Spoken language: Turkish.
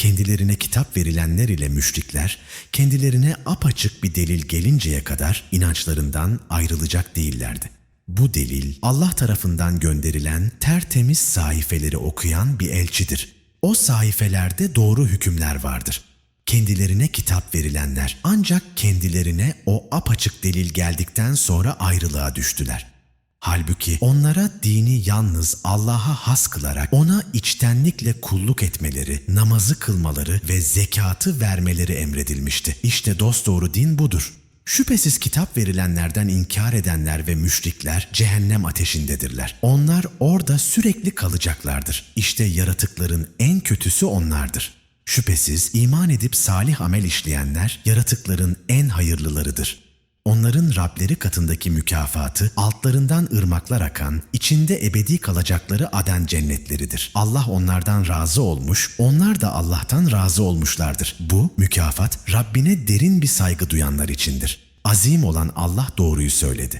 kendilerine kitap verilenler ile müşrikler, kendilerine apaçık bir delil gelinceye kadar inançlarından ayrılacak değillerdi. Bu delil Allah tarafından gönderilen tertemiz sahifeleri okuyan bir elçidir. O sahifelerde doğru hükümler vardır. Kendilerine kitap verilenler ancak kendilerine o apaçık delil geldikten sonra ayrılığa düştüler. Halbuki onlara dini yalnız Allah'a has kılarak ona içtenlikle kulluk etmeleri, namazı kılmaları ve zekatı vermeleri emredilmişti. İşte dosdoğru din budur. Şüphesiz kitap verilenlerden inkar edenler ve müşrikler cehennem ateşindedirler. Onlar orada sürekli kalacaklardır. İşte yaratıkların en kötüsü onlardır. Şüphesiz iman edip salih amel işleyenler yaratıkların en hayırlılarıdır. Onların Rableri katındaki mükafatı altlarından ırmaklar akan, içinde ebedi kalacakları aden cennetleridir. Allah onlardan razı olmuş, onlar da Allah'tan razı olmuşlardır. Bu mükafat Rabbine derin bir saygı duyanlar içindir. Azim olan Allah doğruyu söyledi.